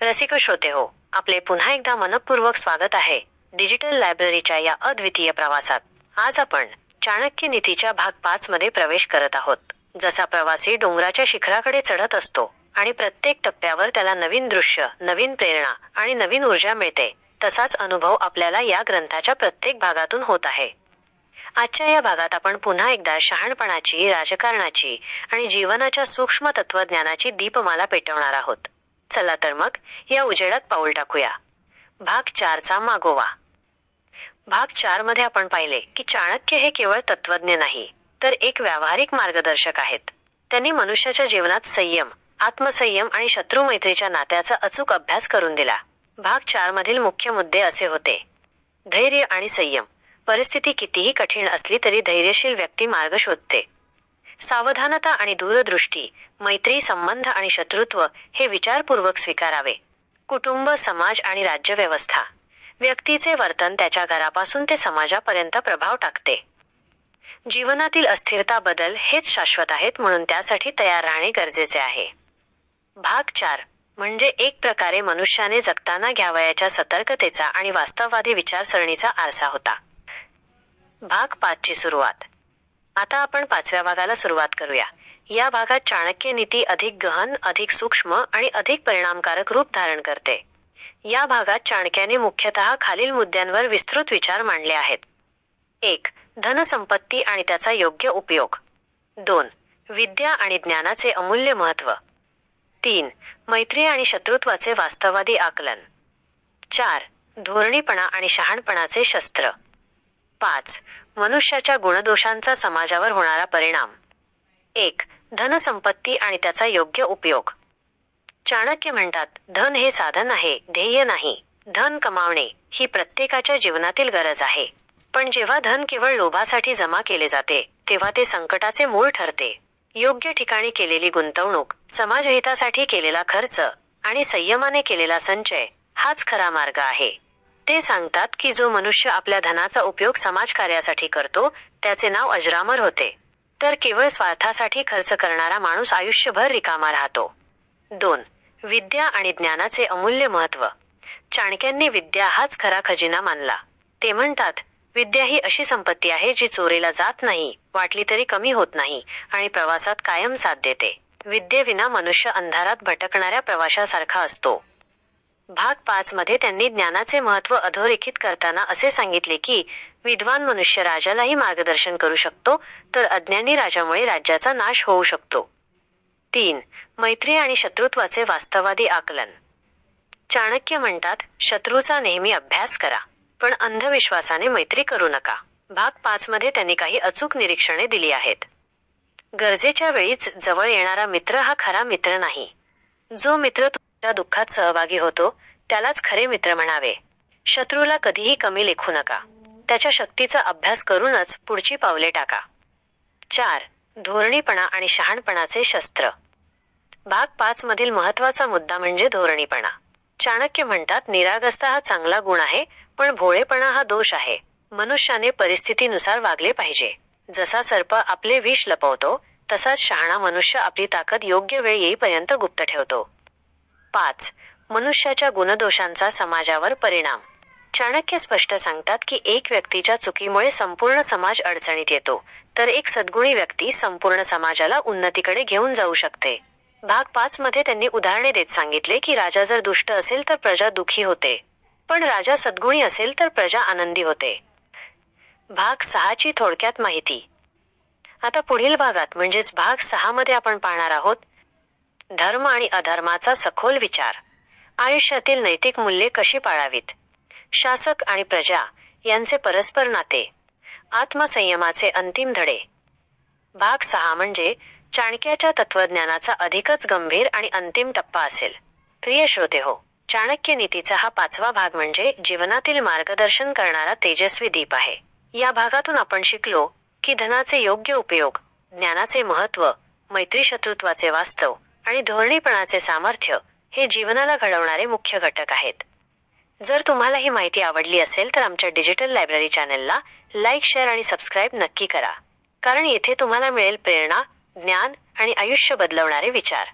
रसिक श्रोते हो आपले पुन्हा एकदा मनपूर्वक स्वागत आहे डिजिटल लायब्ररीच्या या अद्वितीय प्रवासात. आज आपण चाणक्य नीतीच्या भाग पाच मध्ये प्रवेश करत आहोत. जसा प्रवासी डोंगराच्या शिखराकडे चढत असतो आणि प्रत्येक टप्प्यावर त्याला नवीन दृश्य नवीन प्रेरणा आणि नवीन ऊर्जा मिळते तसाच अनुभव आपल्याला या ग्रंथाच्या प्रत्येक भागातून होत आहे. आजच्या या भागात आपण पुन्हा एकदा शहाणपणाची राजकारणाची आणि जीवनाच्या सूक्ष्म तत्वज्ञानाची दीपमाला पेटवणार आहोत. चला तर मग या उजेडात पाऊल टाकूया. भाग चारचा मागोवा. भाग चारमध्ये आपण पाहिले की चाणक्य हे केवळ तत्वज्ञ नाही तर एक व्यावहारिक मार्गदर्शक आहेत. त्यांनी मनुष्याच्या जीवनात संयम आत्मसंयम आणि शत्रू मैत्रीच्या नात्याचा अचूक अभ्यास करून दिला. भाग चार मधील मुख्य मुद्दे असे होते. धैर्य आणि संयम. परिस्थिती कितीही कठीण असली तरी धैर्यशील व्यक्ती मार्ग शोधते. सावधानता आणि दूरदृष्टी मैत्री संबंध आणि शत्रुत्व हे विचारपूर्वक स्वीकारावे. कुटुंब समाज आणि राज्यव्यवस्था. व्यक्तीचे वर्तन त्याच्या घरापासून ते समाजापर्यंत प्रभाव टाकते. जीवनातील अस्थिरता बदल हेच शाश्वत आहेत म्हणून त्यासाठी तयार राहणे गरजेचे आहे. भाग चार म्हणजे एक प्रकारे मनुष्याने जगताना घ्यावयाच्या सतर्कतेचा आणि वास्तववादी विचारसरणीचा आरसा होता. भाग पाचची सुरुवात. आता आपण पाचव्या भागाला सुरुवात करूया. या भागात चाणक्य नीती अधिक गहन अधिक सूक्ष्म आणि अधिक परिणामकारक रूप धारण करते. या भागात चाणक्याने मुख्यतः खालील मुद्द्यांवर विस्तृत विचार मांडले आहेत. एक धनसंपत्ती आणि त्याचा योग्य उपयोग. दोन विद्या आणि ज्ञानाचे अमूल्य महत्त्व. तीन मैत्री आणि शत्रुत्वाचे वास्तववादी आकलन. चार धोरणीपणा आणि शहाणपणाचे शस्त्र. पाच. मनुष्याच्या गुणदोषांचा समाजावर होणारा परिणाम. एक. धनसंपत्ती आणि त्याचा योग्य उपयोग. चाणक्य म्हणतात धन हे साधन आहे ध्येय नाही. धन कमावणे ही प्रत्येकाच्या जीवनातील गरज आहे. पण जेव्हा धन केवळ लोभासाठी जमा केले जाते तेव्हा ते संकटाचे मूळ ठरते. योग्य ठिकाणी केलेली गुंतवणूक समाजहितासाठी केलेला खर्च आणि संयमाने केलेला संचय हाच खरा मार्ग आहे. ते सांगतात की जो मनुष्य आपल्या धनाचा उपयोग समाजकार्यासाठी करतो त्याचे नाव अजरामर होते. तर केवळ स्वार्थासाठी खर्च करणारा माणूस आयुष्यभर रिकामा राहतो. दोन विद्या आणि ज्ञानाचे अमूल्य महत्त्व. चाणक्यांनी विद्या हाच खरा खजिना मानला. ते म्हणतात विद्या ही अशी संपत्ती आहे जी चोरीला जात नाही वाटली तरी कमी होत नाही आणि प्रवासात कायम साथ देते. विद्येविना मनुष्य अंधारात भटकणाऱ्या प्रवाशासारखा असतो. भाग पाच मध्ये त्यांनी ज्ञानाचे महत्त्व अधोरेखित करताना असे सांगितले की विद्वान मनुष्य राजालाही मार्गदर्शन करू शकतो तर अज्ञानी राजामुळे राज्याचा नाश होऊ शकतो. तीन मैत्री आणि शत्रुत्वाचे वास्तवादी आकलन. चाणक्य म्हणतात शत्रूचा नेहमी अभ्यास करा पण अंधविश्वासाने मैत्री करू नका. भाग पाच मध्ये त्यांनी काही अचूक निरीक्षणे दिली आहेत. गरजेच्या वेळीच जवळ येणारा मित्र हा खरा मित्र नाही. जो मित्र त्या दुःखात सहभागी होतो त्यालाच खरे मित्र म्हणावे. शत्रूला कधीही कमी लेखू नका. त्याच्या शक्तीचा अभ्यास करूनच पुढची पावले टाका. चार धोरणीपणा आणि शहाणपणाचे शस्त्र. भाग पाच मधील महत्त्वाचा मुद्दा म्हणजे धोरणीपणा. चाणक्य म्हणतात निरागस्ता हा चांगला गुण आहे पण भोळेपणा हा दोष आहे. मनुष्याने परिस्थितीनुसार वागले पाहिजे. जसा सर्प आपले विष लपवतो तसाच शहाणा मनुष्य आपली ताकद योग्य वेळ येईपर्यंत गुप्त ठेवतो. पाच. मनुष्याच्या गुणदोषांचा समाजावर परिणाम. चाणक्य स्पष्ट सांगतात की एक व्यक्तीच्या चुकीमुळे संपूर्ण समाज अडचणीत येतो. तर एक सद्गुणी व्यक्ती संपूर्ण समाजाला उन्नतीकडे घेऊन जाऊ शकते. भाग पाच मध्ये त्यांनी उदाहरणे देत सांगितले की राजा जर दुष्ट असेल तर प्रजा दुखी होते. पण राजा सद्गुणी असेल तर प्रजा आनंदी होते. भाग सहाची थोडक्यात माहिती. आता पुढील भागात म्हणजेच भाग सहा मध्ये आपण पाहणार आहोत धर्म आणि अधर्माचा सखोल विचार. आयुष्यातील नैतिक मूल्ये कशी पाळावीत? शासक आणि प्रजा यांचे परस्पर नाते. आत्मसंयमाचे अंतिम धडे. भाग सहा म्हणजे चाणक्याच्या तत्वज्ञानाचा अधिकच गंभीर आणि अंतिम टप्पा असेल. प्रिय श्रोते हो चाणक्य नीतीचा हा पाचवा भाग म्हणजे जीवनातील मार्गदर्शन करणारा तेजस्वी दीप आहे. या भागातून आपण शिकलो की धनाचे योग्य उपयोग ज्ञानाचे महत्त्व मैत्री शत्रुत्वाचे वास्तव आणि धोरणीपणाचे सामर्थ्य हे जीवनाला घडवणारे मुख्य घटक आहेत. जर तुम्हाला ही माहिती आवडली असेल तर आमच्या डिजिटल लायब्ररी चॅनलला लाईक शेअर आणि सबस्क्राईब नक्की करा. कारण येथे तुम्हाला मिळेल प्रेरणा ज्ञान आणि आयुष्य बदलवणारे विचार.